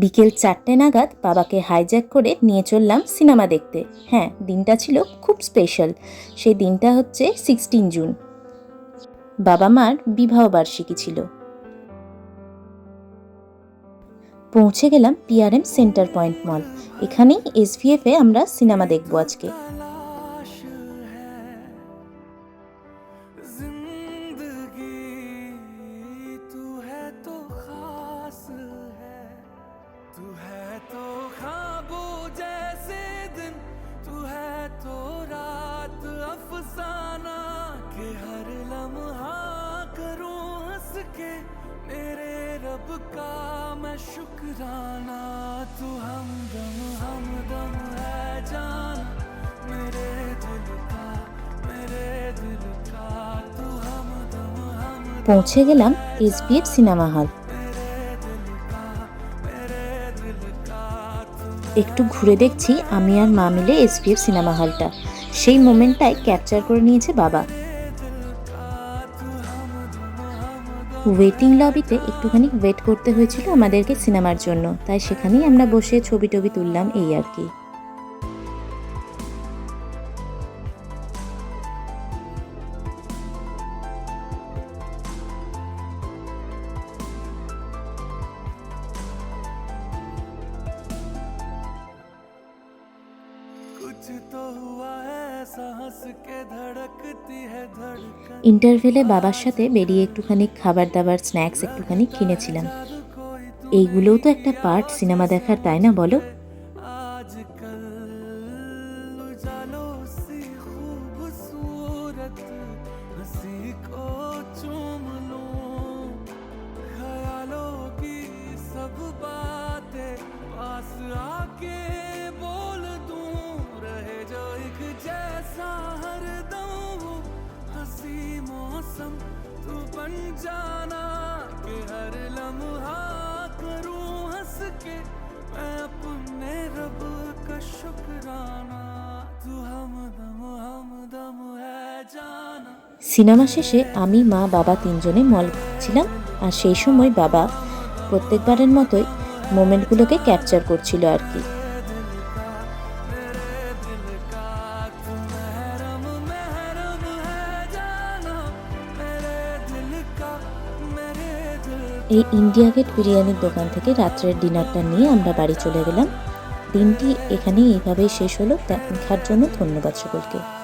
বিকেল চারটে নাগাদ বাবাকে হাইজ্যাক করে নিয়ে চললাম সিনেমা দেখতে। হ্যাঁ দিনটা ছিল খুব স্পেশাল সেই দিনটা হচ্ছে সিক্সটিন জুন বাবা মার বিবাহ বার্ষিকী ছিল। পৌঁছে গেলাম পিআরএম সেন্টার পয়েন্ট মল এখানেই এসভিএফ এ আমরা সিনেমা দেখব আজকে। रब का मैं शुक्राना तू हमदम हमदम है जान मेरे दिल का मेरे दिल का तू हमदम हमदम পৌঁছে গেলাম এসবিএফ সিনেমা হল একটু ঘুরে দেখছি আমি আর মা মিলে এসপিএফ সিনেমা হলটা সেই মোমেন্টটাই ক্যাপচার করে নিয়েছে বাবা ওয়েটিং লবিতে একটুখানি ওয়েট করতে হয়েছিল আমাদেরকে সিনেমার জন্য। তাই সেখানেই আমরা বসে ছবি টবি তুললাম এই আর কি। ইন্টারভেলে বাবার সাথে বেরিয়ে একটুখানি খাবার দাবার স্ন্যাক্স একটুখানি কিনেছিলাম। এইগুলোও তো একটা পার্ট সিনেমা দেখার তাই না বলো? আজকাল সি मौसम तू बन जाना कि हर लम्हा करूं हंस के मैं अपने रब का शुक्राना तू हमदम हमदम है जाना সিনেমা শেষে আমি মা বাবা তিনজনে মল ছিলাম আর সেই সময় বাবা প্রত্যেকবারের মতোই মোমেন্টগুলোকে ক্যাপচার করছিল আর কি এই ইন্ডিয়া গেট বিরিয়ানির দোকান থেকে রাত্রের ডিনারটা নিয়ে আমরা বাড়ি চলে গেলাম। দিনটি এখানেই এইভাবেই শেষ হলো। দেখার জন্য ধন্যবাদ সকলকে।